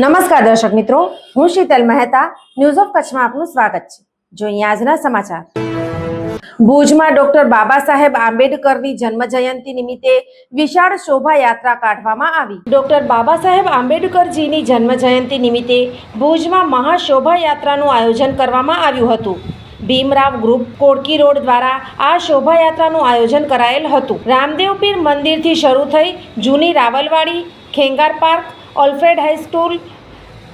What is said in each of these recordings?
નમસ્કાર દર્શક મિત્રો, હું શીતલ મહેતા ન્યૂઝ ઓફ કચ્છમાં આપનું સ્વાગત છે. જોઈએ આજના સમાચાર. ભુજમાં ડોક્ટર બાબા સાહેબ આંબેડકરની જન્મ જયંતિ નિમિત્તે વિશાળ શોભાયાત્રા કાઢવામાં આવી. ડોક્ટર બાબા સાહેબ આંબેડકરજીની જન્મ જયંતિ નિમિત્તે ભુજમાં મહાશોભાયાત્રાનું આયોજન કરવામાં આવ્યું હતું. ભીમરાવ ગ્રુપ કોડકી રોડ દ્વારા આ શોભાયાત્રાનું આયોજન કરાયેલ હતું. રામદેવ પીર મંદિરથી શરૂ થઈ જૂની Rawalwadi, Khengar park Alfred high school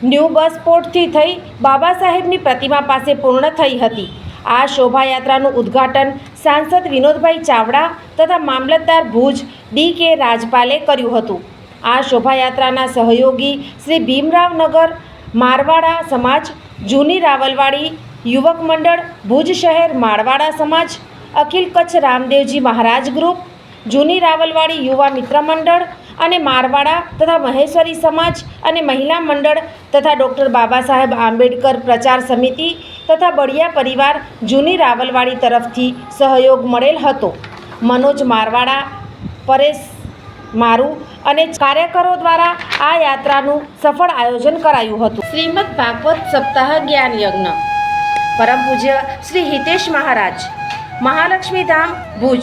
new bus પોર્ટથી થઈ બાબા સાહેબની પ્રતિમા પાસે પૂર્ણ થઈ હતી. આ શોભાયાત્રાનું ઉદ્ઘાટન સાંસદ વિનોદભાઈ ચાવડા તથા મામલતદાર ભુજ ડી કે રાજપાલે કર્યું હતું. આ શોભાયાત્રાના સહયોગી શ્રી ભીમરાવનગર મારવાડા સમાજ, જૂની રાવલવાડી યુવક મંડળ, ભુજ શહેર, મારવાડા સમાજ, અખિલ કચ્છ રામદેવજી મહારાજ ગ્રુપ જૂની રાવલવાડી યુવા મિત્ર મંડળ અને મારવાડા તથા મહેશ્વરી સમાજ અને મહિલા મંડળ તથા ડૉક્ટર બાબા સાહેબ આંબેડકર પ્રચાર સમિતિ તથા બળિયા પરિવાર જૂની રાવલવાડી તરફથી સહયોગ મળેલ હતો. મનોજ મારવાડા, પરેશ મારું અને કાર્યકરો દ્વારા આ યાત્રાનું સફળ આયોજન કરાયું હતું. શ્રીમદ ભાગવત સપ્તાહ જ્ઞાન યજ્ઞ. પરમ પૂજ્ય શ્રી હિતેશ મહારાજ. મહાલક્ષ્મી ધામ, ભુજ.